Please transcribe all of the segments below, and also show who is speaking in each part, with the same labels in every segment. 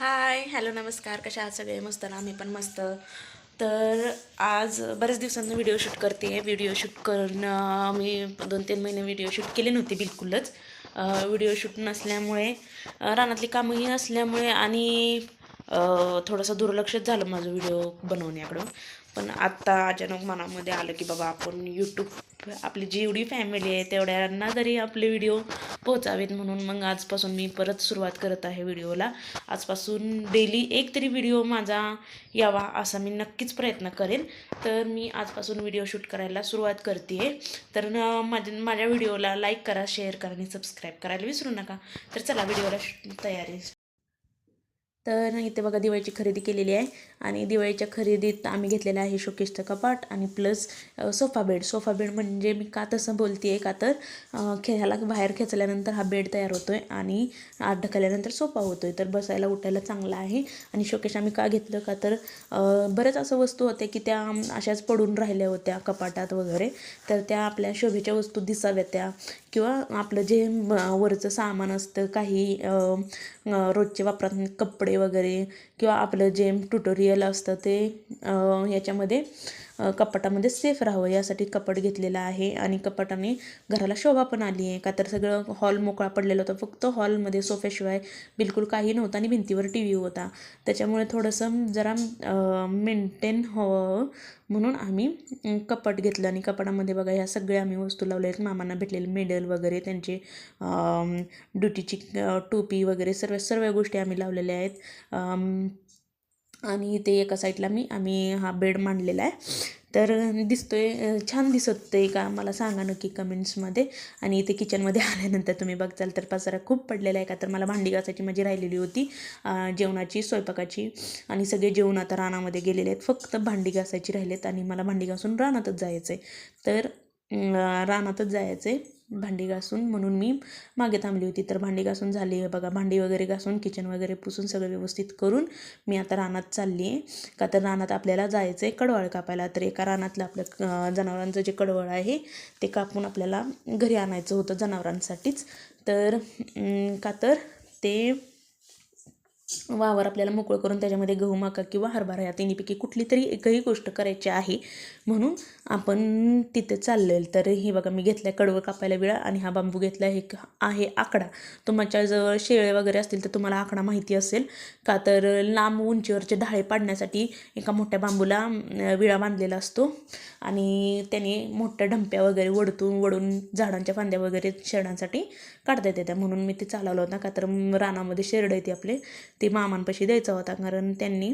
Speaker 1: Hi hello नमस्कार. कशा आहात सगळे? मस्त ना? आम्ही पण मस्त. तर आज बऱ्याच दिवसांनी व्हिडिओ शूट करते. व्हिडिओ शूट करणं मी दोन तीन महिने व्हिडिओ शूट केले नव्हते बिलकुलच. व्हिडिओ शूट नसल्यामुळे रानातली कामंही असल्यामुळे आणि थोडंसं दुर्लक्षच झालं माझं व्हिडिओ बनवण्याकडं पण आत्ता अचानक मनामध्ये आलं की बाबा आपण यूट्यूब आपली जेवढी फॅमिली आहे तेवढ्यांना तरी आपले व्हिडिओ पोहोचावेत म्हणून मग आजपासून मी परत सुरुवात करत आहे व्हिडिओला. आजपासून डेली एक तरी व्हिडिओ माझा यावा असा मी नक्कीच प्रयत्न करेन. तर मी आजपासून व्हिडिओ शूट करायला सुरुवात करते तर माझ्या माझ्या व्हिडिओला लाईक करा शेअर करा आणि सबस्क्राईब करायला विसरू नका. तर चला व्हिडिओला तयारी तर इथे बघा दिवाळीची खरेदी केलेली आहे. आणि दिवाळीच्या खरेदीत आम्ही घेतलेलं आहे शोकेसचं कपाट आणि plus sofa bed sofa bed म्हणजे मी का तसं बोलते आहे का तर अ, बाहेर खेचल्यानंतर हा बेड तयार होतो आहे आणि आत ढकलल्यानंतर सोफा होतो आहे तर बसायला उठायला चांगला आहे. आणि शोकेश आम्ही का घेतलं का तर अ, बऱ्याच असं वस्तू होत्या की त्या अशाच पडून राहिल्या होत्या कपाटात वगैरे. तर त्या आपल्या शोभेच्या वस्तू दिसाव्या त्या. किंवा आपलं जे वरचं सामान असतं काही रोजचे वापरात कपडे वगैरे किंवा आपलं जे ट्युटोरियल असतं ते याच्यामध्ये कपाटामध्ये सेफ राहावं यासाठी कपाट घेतलेलं आहे आणि कपाटाने घराला शोभा पण आली आहे. का तर सगळं हॉल मोकळा पडलेला होता फक्त हॉलमध्ये सोफ्याशिवाय बिलकुल काही नव्हतं आणि भिंतीवर टी व्ही होता. त्याच्यामुळे थोडंसं जरा मेंटेन हवं म्हणून आम्ही कपाट घेतलं आणि कपाटामध्ये बघा ह्या सगळ्या आम्ही वस्तू लावल्या आहेत. मामांना भेटलेले मेडल वगैरे त्यांचे ड्युटीची टोपी वगैरे सर्व सर्व गोष्टी आम्ही लावलेल्या आहेत. आणि ते एका साईडला मी आम्ही हा बेड मांडलेला आहे. तर दिसतोय छान दिसत आहे का मला सांगा नक्की कमेंट्समध्ये. आणि इथे किचनमध्ये आल्यानंतर तुम्ही बघचाल तर पसारा खूप पडलेला आहे का? तर मला भांडी घासायची माझी राहिलेली होती. जेवणाची स्वयंपाकाची आणि सगळे जेवण आता रानामध्ये गेलेले आहेत. फक्त भांडी घासायची राहिलेत आणि मला भांडी घासून रानातच जायचं आहे तर रानातच जायचं आहे भांडी घासून. म्हणून मी मागे थांबली होती. तर भांडी घासून झाली आहे बघा. भांडी वगैरे घासून किचन वगैरे पुसून सगळं व्यवस्थित करून मी आता रानात चालली आहे. का तर रानात आपल्याला जायचं आहे कडवळ कापायला. तर एका रानातलं आपलं जनावरांचं जे कडवळ आहे ते कापून आपल्याला घरी आणायचं होतं जनावरांसाठीच. तर का तर ते वावर आपल्याला मोकळं करून त्याच्यामध्ये गहू मका किंवा हरभरा या तिन्हीपैकी कुठली तरी एकही गोष्ट करायची आहे. म्हणून आपण तिथे चाललेल. तर हे बघा मी घेतलं आहे कडवं कापायला विळा आणि हा बांबू घेतला आहे आहे आकडा. तुमच्याजवळ शेळे वगैरे असतील तर तुम्हाला आकडा माहिती असेल. का तर लांब उंचीवरचे ढाळे पाडण्यासाठी एका मोठ्या बांबूला विळा बांधलेला असतो. आणि त्याने मोठ्या ढंप्या वगैरे वडतून वडून झाडांच्या फांद्या वगैरे शेरडांसाठी काढता येते त्या म्हणून मी ते चालवलं होता. का तर रानामध्ये शेरडं येते आपले. ते मामांपाशी द्यायचा होता. कारण त्यांनी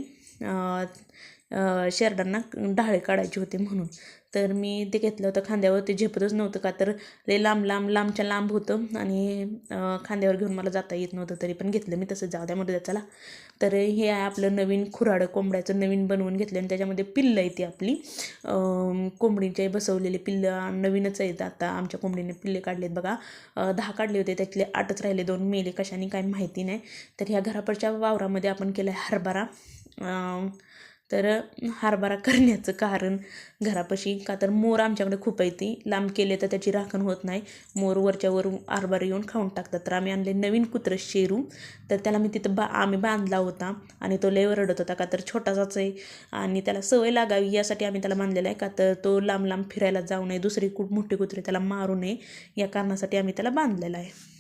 Speaker 1: शेरडांना ढाळे काढायचे होते म्हणून. तर मी ते घेतलं होतं खांद्यावर ते झेपतच नव्हतं का तर लय लांब लांब लांबच्या लांब होतं आणि खांद्यावर घेऊन मला जाता येत नव्हतं तरी पण घेतलं मी तसं. जाऊ द्यामध्ये चला. तर हे आहे आपलं नवीन खुराडं कोंबड्याचं नवीन बनवून घेतलं आणि त्याच्यामध्ये पिल्लं आहे ती आपली. कोंबडीचे बसवलेले पिल्लं नवीनच आहेत आता. आमच्या कोंबडीने पिल्ले काढलेत बघा. दहा काढले होते त्यातले आठच राहिले दोन मेले कशाने काय माहिती नाही. तर ह्या घरापडच्या वावरामध्ये आपण केलं आहे हरभरा तर हरभरा करण्याचं कारण घरापाशी का तर मोर आमच्याकडे खूप आहे ती. लांब केले तर त्याची राखण होत नाही. मोर वरच्या वर हरभरा येऊन खाऊन टाकतात. तर आम्ही आणले नवीन कुत्रं शेरू. तर त्याला मी तिथं बा आम्ही बांधला होता आणि तो लय रडत होता. का तर छोटासाच आहे आणि त्याला सवय लागावी यासाठी आम्ही त्याला बांधलेला आहे. का तर तो लांब लांब फिरायला जाऊ नये. दुसरी खूप मोठे कुत्रे त्याला मारू नये. या कारणासाठी आम्ही त्याला बांधलेला आहे.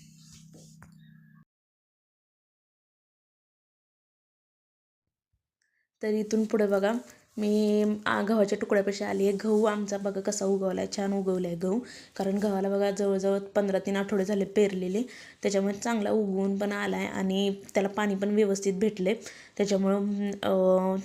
Speaker 1: तर इथून पुढे बघा मी आ, गव्हाच्या तुकड्यापाशी आली आहे. गहू आमचा बघा कसा उगवला आहे छान उगवला आहे गहू. कारण गव्हाला बघा जवळजवळ पंधरा तीन आठवडे झाले पेरलेले. त्याच्यामुळे चांगला उगवून पण आला आहे आणि त्याला पाणी पण व्यवस्थित भेटले त्याच्यामुळं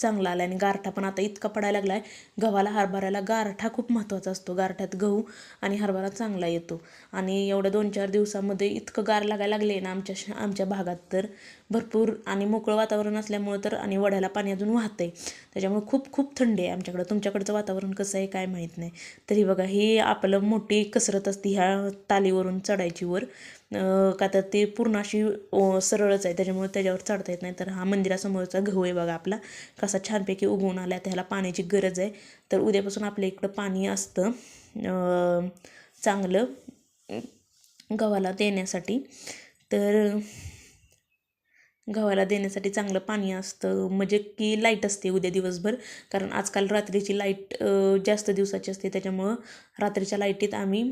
Speaker 1: चांगला आला आणि गारठा पण आता इतका पडायला लागला आहे गव्हाला हरभऱ्याला गारठा खूप महत्त्वाचा असतो. गारठ्यात गहू आणि हरभरा चांगला येतो. आणि एवढ्या दोन चार दिवसामध्ये इतकं गार लागायला लागले ना आमच्या श- आमच्या भागात तर भरपूर आणि मोकळं वातावरण असल्यामुळं तर आणि वड्याला पाणी अजून वाहतं आहे त्याच्यामुळे खूप खूप थंडी आहे आमच्याकडं. तुमच्याकडचं वातावरण कसं आहे काय माहीत नाही. तरी बघा ही आपलं मोठी कसरत असते ह्या तालीवरून चढायची वर. का तर ते पूर्ण अशी सरळच आहे. त्याच्यामुळे त्याच्यावर चढता येत नाही. तर हा मंदिरासमोरचा गहू आहे बघा आपला. कसा छानपैकी उगवून आला त्याला पाण्याची गरज आहे. तर उद्यापासून आपल्या इकडं पाणी असतं. चांगलं गव्हाला देण्यासाठी. तर गव्हाला देण्यासाठी चांगलं पाणी असतं. म्हणजे की लाइट असते उद्या दिवसभर. कारण आजकाल रात्रीची लाइट जास्त दिवसाची असते. त्याच्यामुळं रात्रीच्या लाईटीत आम्ही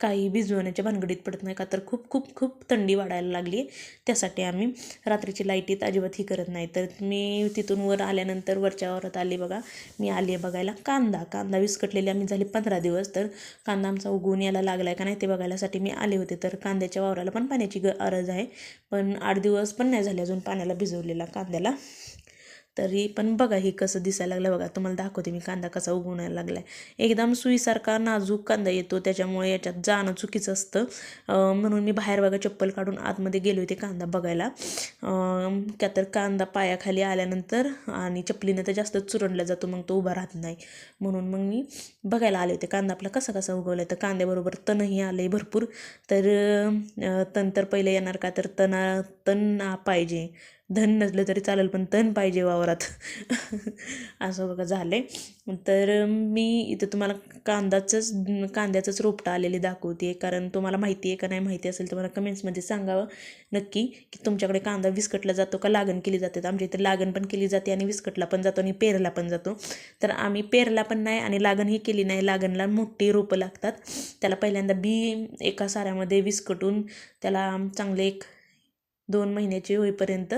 Speaker 1: काही भिजवण्याच्या भानगडीत पडत नाही का तर खूप खूप खूप थंडी वाढायला लागली त्यासाठी आम्ही रात्रीची लाईटीत अजिबात ही करत नाही. तर मी तिथून वर आल्यानंतर वरच्या वरात आले बघा. मी आली आहे बघायला कांदा. कांदा विस्कटलेले आम्ही झाले पंधरा दिवस. तर कांदा आमचा उगवून यायला लागला आहे का नाही ते बघायलासाठी मी आले होते. तर कांद्याच्या वावराला पण पाण्याची ग गरज आहे. पण आठ दिवस पण नाही झाले अजून. पाण्याला भिजवलेला कांद्याला. तरी पण बघा हे कसं दिसायला लागलं बघा तुम्हाला दाखवते मी कांदा कसा उगवण्याला लागला आहे एकदम सुईसारखा नाजूक कांदा येतो त्याच्यामुळे याच्यात जाणं चुकीचं असतं. म्हणून मी बाहेर बघा चप्पल काढून आतमध्ये गेले होते कांदा बघायला. का तर कांदा पायाखाली आल्यानंतर आणि चपलीनं तर जास्त चुरडला जातो मग तो उभा राहत नाही. म्हणून मग मी बघायला आले होते कांदा आपला कसा कसा उगवला आहे तर कांद्याबरोबर तणही आलं आहे भरपूर. तर तण तर पहिले येणार का? तर तना तण पाहिजे. धन नसलं तरी चालेल पण तण पाहिजे वावरात. असं बघा झालं आहे तर मी इथं तुम्हाला कांदाचंच कांद्याचंच रोपटं आलेले दाखवते कारण तुम्हाला माहिती आहे का नाही माहिती असेल तर मला कमेंट्समध्ये सांगावं नक्की की तुमच्याकडे कांदा विस्कटला जातो का लागण केली जाते? आमच्या इथे लागण पण केली जाते आणि विस्कटला पण जातो आणि पेरला पण जातो. तर आम्ही पेरला पण नाही आणि लागण ही केली नाही. लागणला मोठी रोपं लागतात. त्याला पहिल्यांदा बी एका साऱ्यामध्ये विस्कटून त्याला चांगले एक दोन महिन्याची होईपर्यंत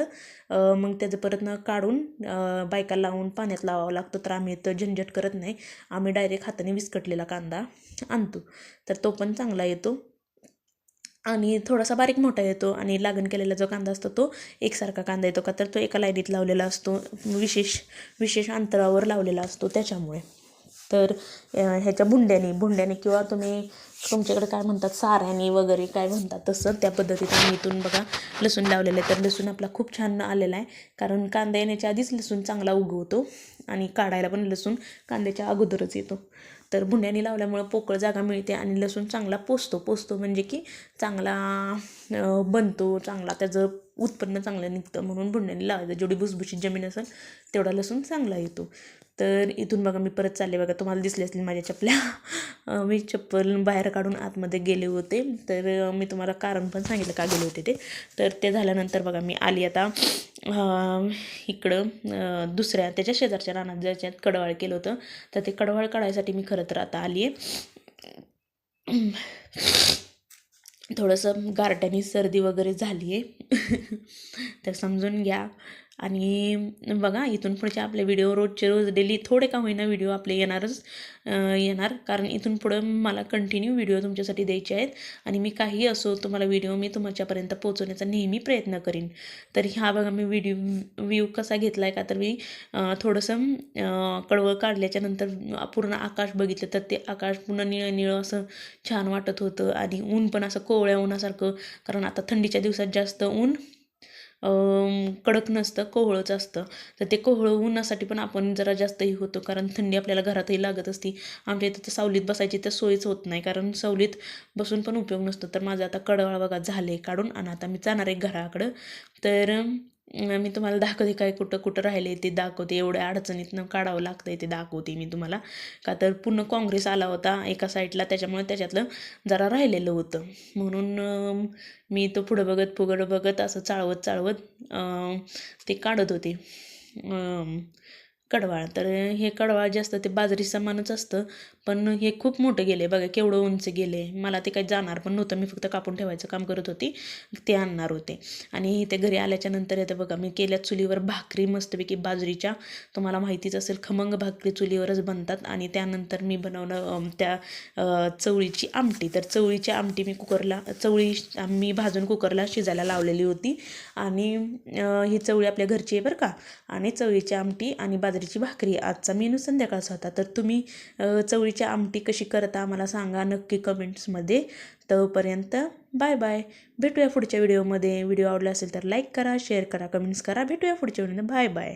Speaker 1: मग त्याचं परत न काढून बायका लावून पाण्यात लावावं लागतं. तर आम्ही तर झंझट करत नाही. आम्ही डायरेक्ट हाताने विस्कटलेला कांदा आणतो. तर तो पण चांगला येतो. आणि थोडासा बारीक मोठा येतो आणि लागण केलेला जो कांदा असतो तो एकसारखा कांदा येतो का? तर तो एका लाईनीत लावलेला असतो. विशेष विशेष अंतरावर लावलेला असतो त्याच्यामुळे. तर ह्याच्या बुंड्याने बुंड्याने किंवा तुम्ही तुमच्याकडे काय म्हणतात साऱ्याने वगैरे काय म्हणतात तसं त्या पद्धतीत आम्ही इथून बघा लसूण लावलेलं आहे. तर लसूण आपला खूप छान आलेला आहे. कारण कांदा येण्याच्या आधीच लसूण चांगला उगवतो आणि काढायला पण लसूण कांद्याच्या अगोदरच येतो. तर बुंड्याने लावल्यामुळं पोकळ जागा मिळते आणि लसूण चांगला पोचतो पोचतो म्हणजे की चांगला बनतो चांगला त्याचं उत्पन्न चांगलं निघतं म्हणून भुंड्याने लावायचं. जेवढी भुसभुशीत जमीन असेल तेवढा लसूण चांगला येतो. तर इथून बघा मी परत चालले बघा. तुम्हाला दिसले असतील माझ्या चपल्या. मी चप्पल बाहेर काढून आतमध्ये गेले होते. तर मी तुम्हाला कारण पण सांगितलं का गेले होते ते. तर ते झाल्यानंतर बघा मी आली आता इकडं दुसऱ्या त्याच्या शेजारच्या रानात ज्याच्यात कडवाळ केलं होतं. तर ते कडवाळ काढायसाठी मी खरं तर आता आली आहे थोडंसं गारट्यानी सर्दी वगैरे झाली आहे तर समजून घ्या. आणि बघा इथून पुढचे आपले व्हिडिओ रोजचे रोज डेली थोडे का होईना व्हिडिओ आपले येणारच येणार. कारण इथून पुढं मला कंटिन्यू व्हिडिओ तुमच्यासाठी द्यायचे आहेत. आणि मी काही असो तुम्हाला व्हिडिओ मी तुमच्यापर्यंत पोहोचवण्याचा नेहमी प्रयत्न करीन. तर ह्या बघा मी व्हिडिओ व्ह्यू कसा घेतला आहे का तर मी थोडंसं कडवं काढल्याच्या नंतर पूर्ण आकाश बघितलं तर ते आकाश पूर्ण निळं निळं असं छान वाटत होतं. आणि ऊन पण असं कोवळ्या उन्हासारखं कारण आता थंडीच्या दिवसात जास्त ऊन कडक नसतं कोहळंच असतं. तर ते कोहळं उन्हासाठी पण आपण जरा जास्तही होतो कारण थंडी आपल्याला घरातही लागत असती. आमच्या इथं तर सावलीत बसायची तर सोयीच होत नाही कारण सावलीत बसून पण उपयोग नसतो. तर माझं आता कडवाळ बघा झाले काढून आणि आता मी जाणार आहे घराकडं. तर मी तुम्हाला दाखवते काय कुठं कुठं राहिले ते दाखवते. एवढ्या अडचणीतनं काढावं लागतं आहे ते दाखवते मी तुम्हाला. का तर पूर्ण काँग्रेस आला होता एका साईडला त्याच्यामुळे त्याच्यातलं जरा राहिलेलं होतं. म्हणून मी तो पुढं बघत पुढं बघत असं चाळवत चाळवत ते काढत होते. कडवाळ. तर हे कडवाळ जे असतं ते बाजरी समानच असतं. पण हे खूप मोठं गेले. बघा केवढं उंच गेले. मला ते काही जाणार पण नव्हतं. मी फक्त कापून ठेवायचं काम करत होती. ते आणणार होते. आणि इथे घरी आल्याच्यानंतर येतं बघा मी केल्या चुलीवर भाकरी मस्तपैकी बाजरीच्या. तुम्हाला माहितीच असेल खमंग भाकरी चुलीवरच बनतात. आणि त्यानंतर मी बनवलं त्या चवळीची आमटी. तर चवळीची आमटी मी कुकरला चवळी मी भाजून कुकरला शिजायला लावलेली होती. आणि ही चवळी आपल्या घरची आहे बरं का. आणि चवळीची आमटी आणि बाजरीची भाकरी. आजचा मेनू संध्याकाळचा होता. तर तुम्ही चवळी चवळीची आमटी कशी करता आम्हाला सांगा नक्की कमेंट्समध्ये. तोपर्यंत बाय बाय. भेटूया पुढच्या व्हिडिओमध्ये. व्हिडिओ आवडला असेल तर लाईक करा शेअर करा कमेंट्स करा. भेटूया पुढच्या व्हिडिओमध्ये. Bye bye.